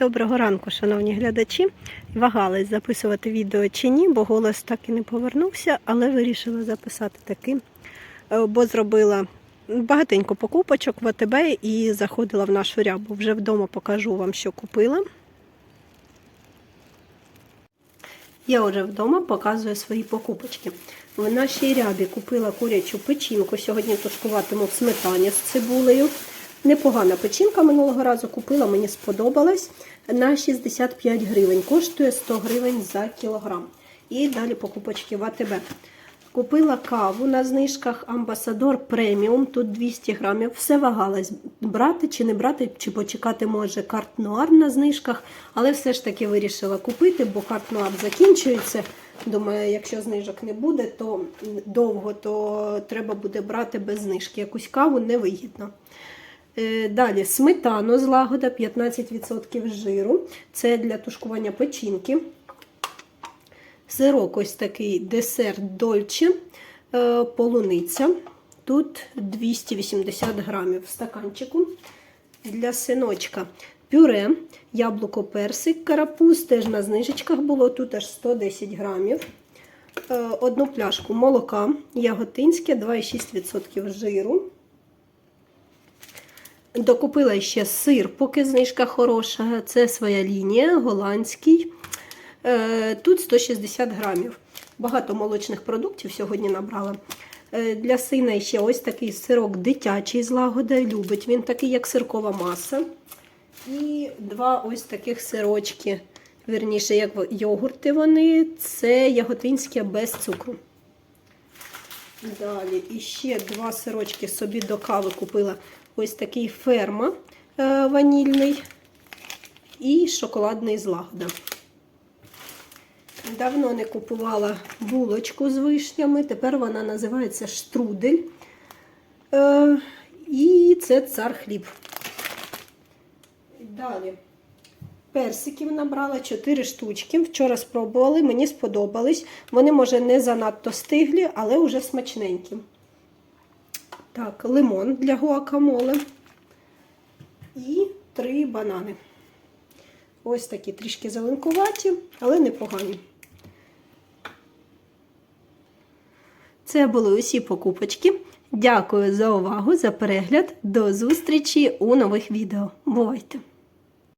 Доброго ранку, шановні глядачі. Вагалась записувати відео чи ні, бо голос так і не повернувся, але вирішила записати таки, е, бо зробила багатенько покупочок в АТБ і заходила в нашу рябу. Вже вдома покажу вам, що купила. Я вже вдома показую свої покупочки. В нашій рябі купила курячу печінку. Сьогодні тушкуватиму в сметані з цибулею. Непогана печінка минулого разу купила, мені сподобалась. На 65 гривень. Коштує 100 гривень за кілограм. І далі покупочки в АТБ. Купила каву на знижках Амбасадор преміум, тут 200 грамів. Все вагалась, брати чи не брати, чи почекати може карт Нуар на знижках, але все ж таки вирішила купити, бо карт Нуар закінчується. Думаю, якщо знижок не буде, то довго то треба буде брати без знижки. Якусь каву невигідно. Е, Далі сметану з лагода 15% жиру. Це для тушкування печінки. Сирок ось такий десерт дольче, е, полуниця. Тут 280 грамів в стаканчику. Для синочка пюре, яблуко, персик, карапуз, теж на знижечках було, тут аж 110 грамів. Е, Одну пляшку молока, яготинське, 2,6% жиру. Докупила ще сир, поки знижка хороша. Це своя лінія, голландський. Е, Тут 160 грамів. Багато молочних продуктів сьогодні набрала. Е, Для сина ще ось такий сирок дитячий з лагоди. Любить він такий, як сиркова маса. І два ось таких сирочки. Вірніше, як йогурти вони. Це яготинське без цукру. Далі і ще два сирочки собі до кави купила. Ось такий ферма е, ванільний і шоколадний з лагода. Давно не купувала булочку з вишнями, тепер вона називається штрудель. Е, і це цар хліб. Далі. Персиків набрала 4 штучки. Вчора спробували, мені сподобались. Вони, може, не занадто стиглі, але вже смачненькі. Так, лимон для гуакамоле. І три банани. Ось такі трішки зеленкуваті, але непогані. Це були усі покупочки. Дякую за увагу, за перегляд. До зустрічі у нових відео. Бувайте!